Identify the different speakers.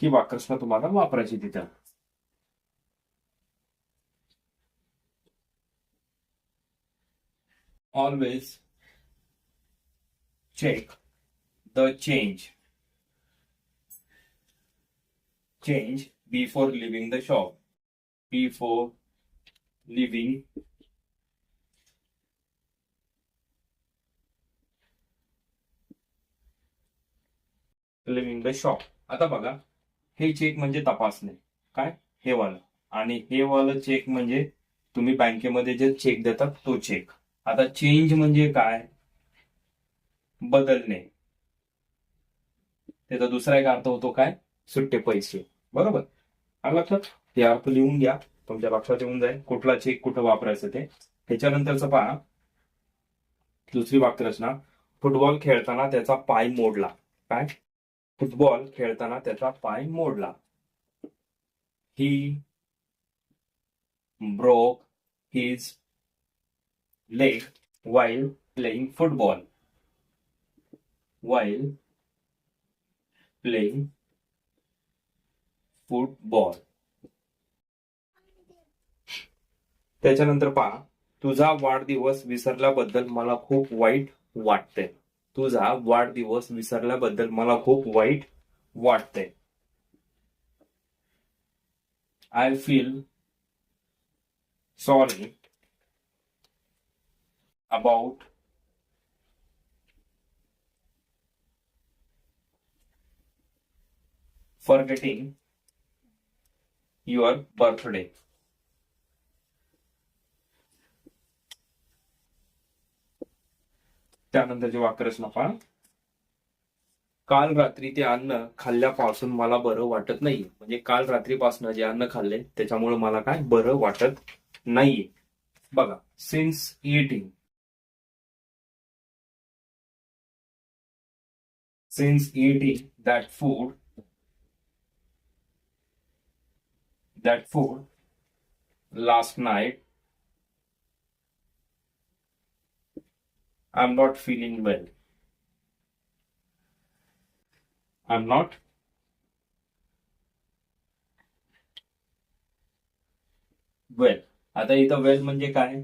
Speaker 1: किंवा कृष्ण तुम्हाला वापरायचे तिथं. Always check the change change before leaving the shop before leaving leaving the shop आता बघा. हे चेक म्हणजे तपासणे. काय? हे वालं. आणि हे वालं चेक म्हणजे तुम्ही बँकेमध्ये जे चेक देतात तो चेक आता चेंज म्हणजे काय? बदलणे. त्याचा दुसरा एक अर्थ होतो काय? सुट्टे पैसे. बरोबर? आला लक्षात? हे अर्थ लिहून घ्या. तुमच्या लक्षात येऊन जाईल. कुठला चेक कुठं वापरायचं ते. त्याच्यानंतरचं पहा. दुसरी वाक्यरचना फुटबॉल खेळताना त्याचा पाय मोडला. काय? फुटबॉल खेळताना त्याचा पाय मोडला. He broke his leg while playing football while playing football त्याच्यानंतर पहा तुझा वाढदिवस विसरल्याबद्दल मला खूप वाईट वाटते तुझा वाढदिवस विसरल्याबद्दल मला खूप वाईट वाटतंय. I feel sorry about forgetting your birthday त्यानंतरचे त्यानंतरची वाक्यरचना पहा. काल रात्री ते अन्न खाल्ल्यापासून मला बरं वाटत नाही म्हणजे काल रात्रीपासून जे अन्न खाल्ले त्याच्यामुळे मला काय बरं वाटत नाहीये. बघा since eating since eating that food that food last night i'm not feeling well i'm not well आता इथं वेल म्हणजे काय